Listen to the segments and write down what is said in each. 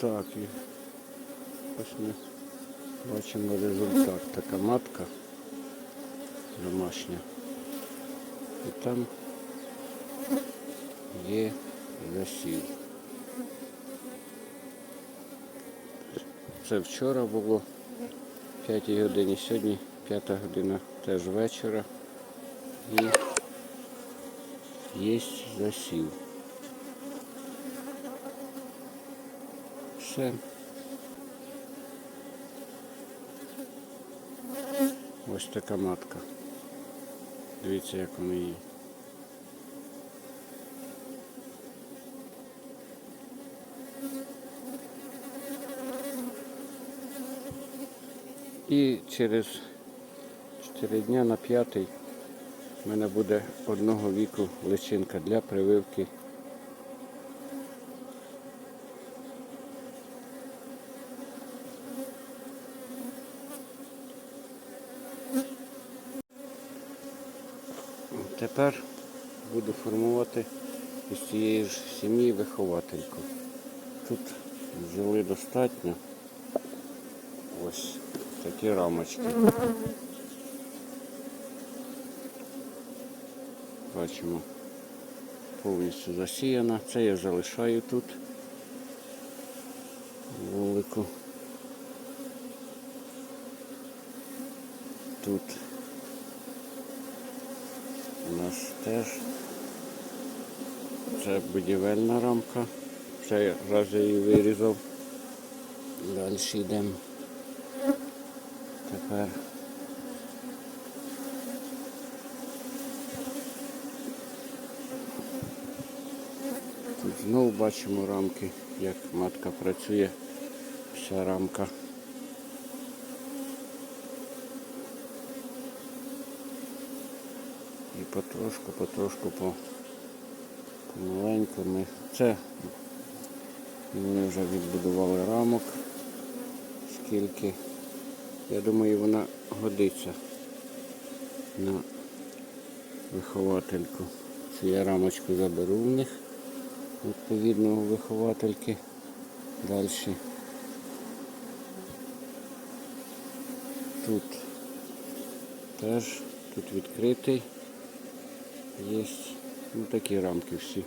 Так, і ось ми бачимо результат. Така матка домашня. І там є засів. Це вчора було 5 годині, сьогодні 5 година теж вечора. І є засів. Все. Ось така матка. Дивіться, як вона її. І через 4 дня на п'ятий в мене буде одного віку личинка для прививки. Тепер буду формувати із цієї ж сім'ї виховательку. Тут взяли достатньо. Ось такі рамочки. Бачимо, повністю засіяна. Це я залишаю тут вулику. Тут у нас теж це будівельна рамка. Це раз я її вирізав. Далі йдемо. Тепер тут знову бачимо рамки, як матка працює, вся рамка. І потрошку, потрошку по помаленьку ми. Це вони вже відбудували рамок. Скільки. Я думаю, вона годиться на виховательку. Цю я рамочку заберу в них, відповідно у виховательки. Далі. Тут теж, тут відкритий. Є ну, такі рамки всі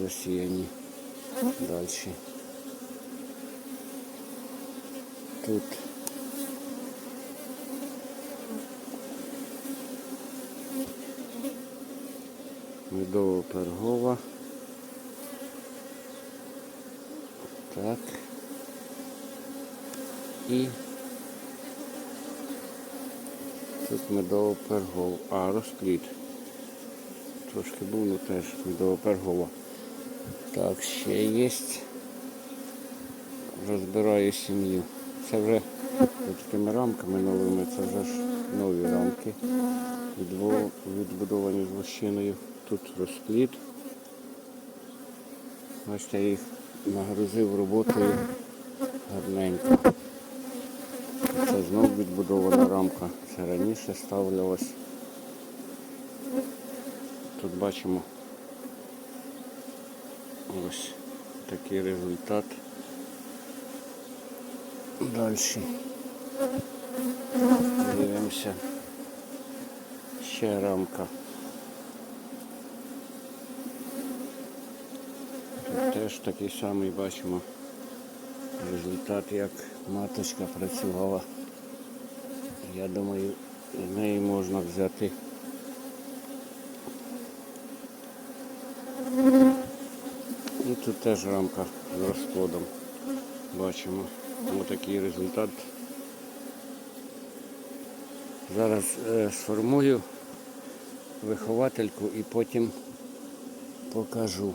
засіяні. Далі. Тут медово пергова. Так. І тут медово пергова. А, розквіт. Трошки був, ну теж медово пергова. Так, ще є. Розбираю сім'ю. Це вже такими рамками новими, це вже ж нові рамки. Відбудовані з лощиною. Тут розпліт. Бачите, я їх нагрузив роботою гарненько. Це знов відбудована рамка. Це раніше ставлялось. Тут бачимо ось такий результат. Далі. Дивимося. Ще рамка. Тут теж такий самий бачимо результат, як маточка працювала. Я думаю, з неї можна взяти. І тут теж рамка з розплодом. Бачимо. Ось такий результат. Зараз е, сформую виховательку і потім покажу.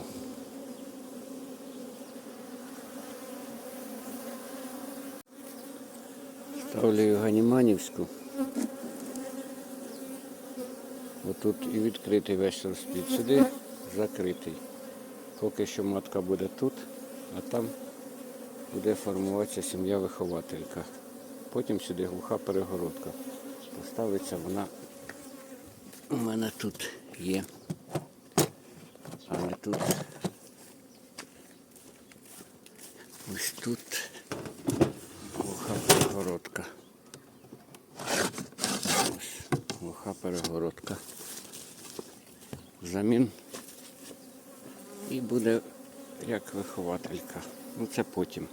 Ставлю Ганіманівську. Отут і відкритий весь розплід. Сюди закритий. Поки що матка буде тут, а там буде формуватися сім'я-вихователька. Потім сюди глуха перегородка. Поставиться вона у мене тут є. Але тут ось тут. глуха перегородка. Ось глуха перегородка. Взамін і буде як вихователька. Ну це потім.